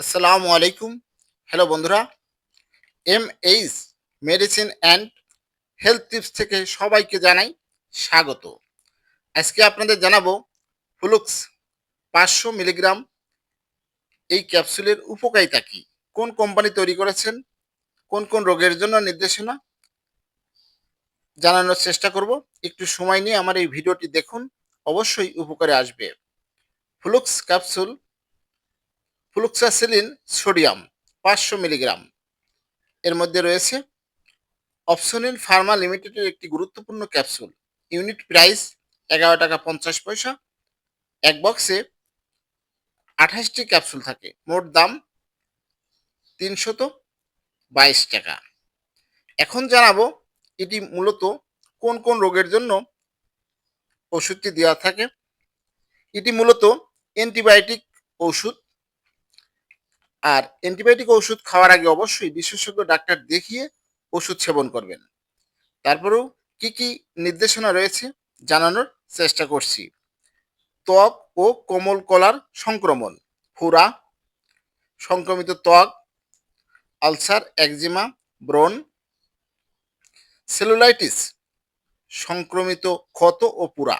আসসালামু আলাইকুম। হ্যালো বন্ধুরা। M H medicine and health tips থেকে সবাইকে জানাই স্বাগত। আজকে আপনাদের জানাব ফ্লুক্স পাঁচশো মিলিগ্রাম এই ক্যাপসুলের উপকারিতা কী? কোন কোম্পানি তৈরি করেছেন? কোন কোন রোগের জন্য নির্দেশনা? জানানোর চেষ্টা করব। একটু সময় নিয়ে আমার এই ভিডিওটি দেখুন। অবশ্যই উপকারে আসবে। ফ্লুক্স ক্যাপসুল ফ্লুক্সাসিলিন সোডিয়াম, পাঁচশো মিলিগ্রাম। এর মধ্যে রয়েছে অপশনিল ফার্মা লিমিটেডের একটি গুরুত্বপূর্ণ ক্যাপসুল। ইউনিট প্রাইস এগারো টাকা পঞ্চাশ পয়সা। এক বক্সে আঠাশটি ক্যাপসুল থাকে। মোট দাম তিনশত বাইশ টাকা। এখন জানাব এটি মূলত কোন কোন রোগের জন্য ওষুধটি দেওয়া থাকে। এটি মূলত অ্যান্টিবায়োটিক ওষুধ আর অ্যান্টিবায়োটিক ওষুধ খাওয়ার আগে অবশ্যই বিশেষজ্ঞ ডাক্তার দেখিয়ে ওষুধ সেবন করবেন। তারপরেও কি কি নির্দেশনা রয়েছে জানানোর চেষ্টা করছি। ত্বক ও কোমল কলার সংক্রমণ, ফুরা, সংক্রমিত ত্বক, আলসার, একজিমা, ব্রণ, সেলুলাইটিস, সংক্রমিত ক্ষত ও পুরা,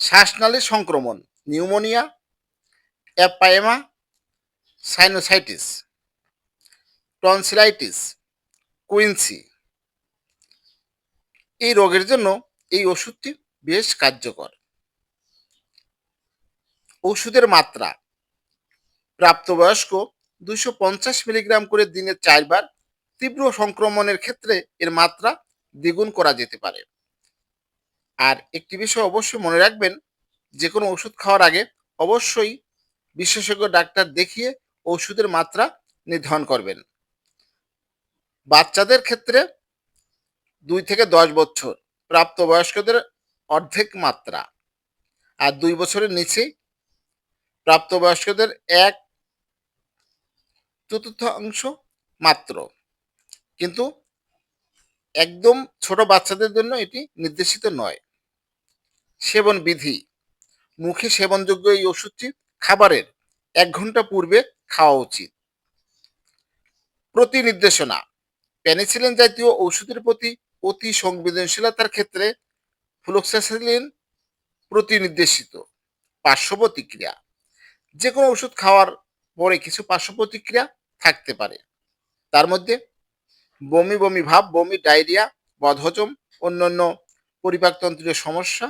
শ্বাসনালীর সংক্রমণ, pneumonia empyema sinusitis tonsillitis quinsy এই রোগের জন্য এই ওষুধটি বেশ কার্যকর। ওষুধের মাত্রা, প্রাপ্তবয়স্ক দুশো পঞ্চাশ মিলিগ্রাম করে দিনে চারবার তীব্র সংক্রমণের ক্ষেত্রে এর মাত্রা দ্বিগুণ করা যেতে পারে। আর একটি বিষয় অবশ্যই মনে রাখবেন, যে কোনো ওষুধ খাওয়ার আগে অবশ্যই বিশেষজ্ঞ ডাক্তার দেখিয়ে ওষুধের মাত্রা নির্ধারণ করবেন। বাচ্চাদের ক্ষেত্রে দুই থেকে দশ বছর প্রাপ্তবয়স্কদের অর্ধেক মাত্রা আর দুই বছরের নিচে প্রাপ্তবয়স্কদের এক চতুর্থাংশ মাত্র। কিন্তু একদম ছোট বাচ্চাদের জন্য এটি নির্দেশিত নয়। সেবন বিধি মুখে সেবনযোগ্য এই ওষুধটি খাবারের এক ঘণ্টা পূর্বে খাওয়া উচিত। প্রতি নির্দেশনা পেনিসিলিন জাতীয় ওষুধের প্রতি অতি সংবেদনশীলতার ক্ষেত্রে ফ্লুক্সাসিলিন প্রতি নির্দেশিত পার্শ্ব প্রতিক্রিয়া। যে কোনো ওষুধ খাওয়ার পরে কিছু পার্শ্ব প্রতিক্রিয়া থাকতে পারে। তার মধ্যে বমি বমি ভাব, বমি, ডায়রিয়া, বদহজম, অন্যান্য পরিপাকতন্ত্রীয় সমস্যা,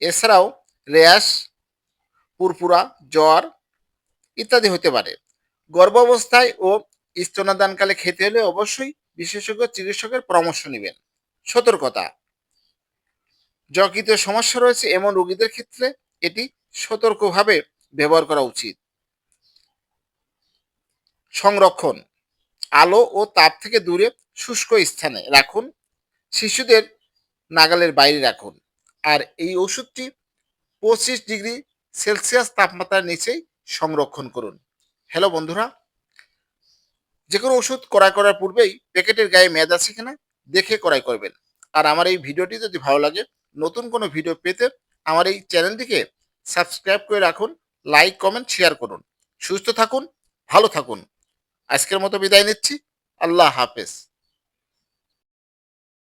এছাড়াও র্যাশ পুরপুরা, জ্বর ইত্যাদি হতে পারে। গর্ভাবস্থায় ও স্তনাদানকালে খেতে হলে অবশ্যই বিশেষজ্ঞ চিকিৎসকের পরামর্শ নেবেন। সতর্কতা। যকৃত সমস্যা রয়েছে এমন রোগীদের ক্ষেত্রে এটি সতর্কভাবে ব্যবহার করা উচিত। সংরক্ষণ। আলো ও তাপ থেকে দূরে শুষ্ক স্থানে রাখুন। শিশুদের নাগালের বাইরে রাখুন। আর এই ওষুধটি পঁচিশ ডিগ্রি সেলসিয়াস তাপমাত্রার নিচেই সংরক্ষণ করুন। হ্যালো বন্ধুরা, যে কোনো ওষুধ ক্রয় করার পূর্বেই প্যাকেটের গায়ে মেয়াদ আছে কিনা দেখে ক্রয় করবেন। আর আমার এই ভিডিওটি যদি ভালো লাগে, নতুন কোনো ভিডিও পেতে আমার এই চ্যানেলটিকে সাবস্ক্রাইব করে রাখুন, লাইক, কমেন্ট, শেয়ার করুন। সুস্থ থাকুন, ভালো থাকুন। আজকের মতো বিদায় নিচ্ছি। আল্লাহ হাফেজ।